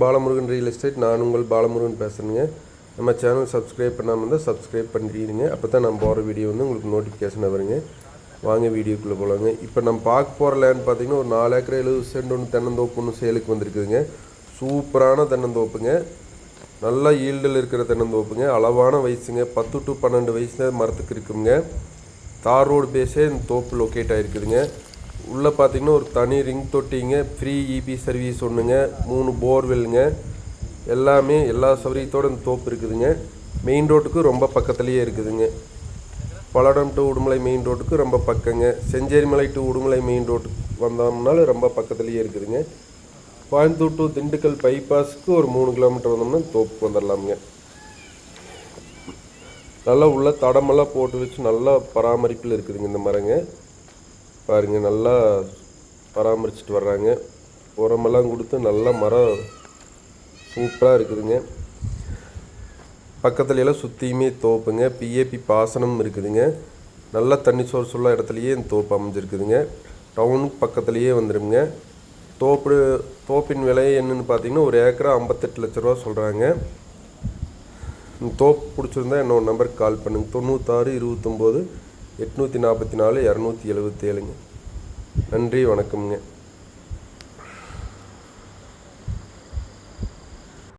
Balamurugan real estate நான் உங்கள் பாலமுருகன் பேசுகிறேங்க நம்ம சேனல் சப்ஸ்கிரைப் பண்ணாமல் இருந்தால் சப்ஸ்கிரைப் பண்ணிடுங்க. அப்போ தான் நம்ம போகிற வீடியோ வந்து உங்களுக்கு நோட்டிஃபிகேஷன் வருங்க. வாங்க வீடியோக்குள்ளே போகலாங்க இப்போ நம்ம பார்க்க போகிற லேண்ட் பார்த்தீங்கன்னா ஒரு நாலு ஏக்கர் எழுபது சென்ட் ஒன்று தென்னந்தோப்பு ஒன்று சேலுக்கு வந்திருக்குதுங்க. சூப்பரான தென்னந்தோப்புங்க. நல்லா ஈல்டில் இருக்கிற தென்னந்தோப்புங்க. அளவான வயசுங்க. பத்து டு பன்னெண்டு வயசு மரத்துக்கு இருக்குங்க. தார் ரோடு பேஸே இந்த தோப்பு லொக்கேட் ஆகிருக்குதுங்க உள்ளே பார்த்தீங்கன்னா ஒரு தனி ரிங் தொட்டிங்க ஃப்ரீ இபி சர்வீஸ் ஒன்றுங்க மூணு போர்வெல்லுங்க எல்லாமே எல்லா சௌரியத்தோடு இந்த தோப்பு இருக்குதுங்க. மெயின் ரோட்டுக்கு ரொம்ப பக்கத்துலேயே இருக்குதுங்க. பல்லடம் டு உடுமலை மெயின் ரோட்டுக்கு ரொம்ப பக்கங்க. செஞ்சேரிமலை டு உடுமலை மெயின் ரோட்டுக்கு வந்தோம்னாலும் ரொம்ப பக்கத்துலேயே இருக்குதுங்க. கோயம்புத்தூர் டு திண்டுக்கல் பைபாஸுக்கு ஒரு மூணு கிலோமீட்டர் வந்தோம்னா தோப்புக்கு வந்துடலாமுங்க. நல்லா உள்ள தடமெல்லாம் போட்டு வச்சு நல்லா பராமரிப்பில் இருக்குதுங்க இந்த மரங்க. பாருங்க நல்லா பராமரிச்சுட்டு வர்றாங்க. உரமெல்லாம் கொடுத்து நல்லா மரம் சூப்பராக இருக்குதுங்க. பக்கத்துல எல்லாம் சுற்றியுமே தோப்புங்க. பிஏபி பாசனம் இருக்குதுங்க. நல்ல தண்ணி சோர்ஸ் உள்ள இடத்துலையே இந்த தோப்பு அமைஞ்சிருக்குதுங்க. டவுனுக்கு பக்கத்துலேயே வந்துடுங்க தோப்பு தோப்பின் விலை என்னன்னு பார்த்தீங்கன்னா ஒரு ஏக்கரா ஐம்பத்தெட்டு லட்ச ரூபா சொல்கிறாங்க இந்த தோப்பு பிடிச்சிருந்தா என்னோட நம்பருக்கு கால் பண்ணுங்க. தொண்ணூத்தாறு இருபத்தொம்போது எட்நூற்றி நாற்பத்தி நாலு இரநூத்தி எழுபத்தேழுங்க நன்றி வணக்கம்ங்க.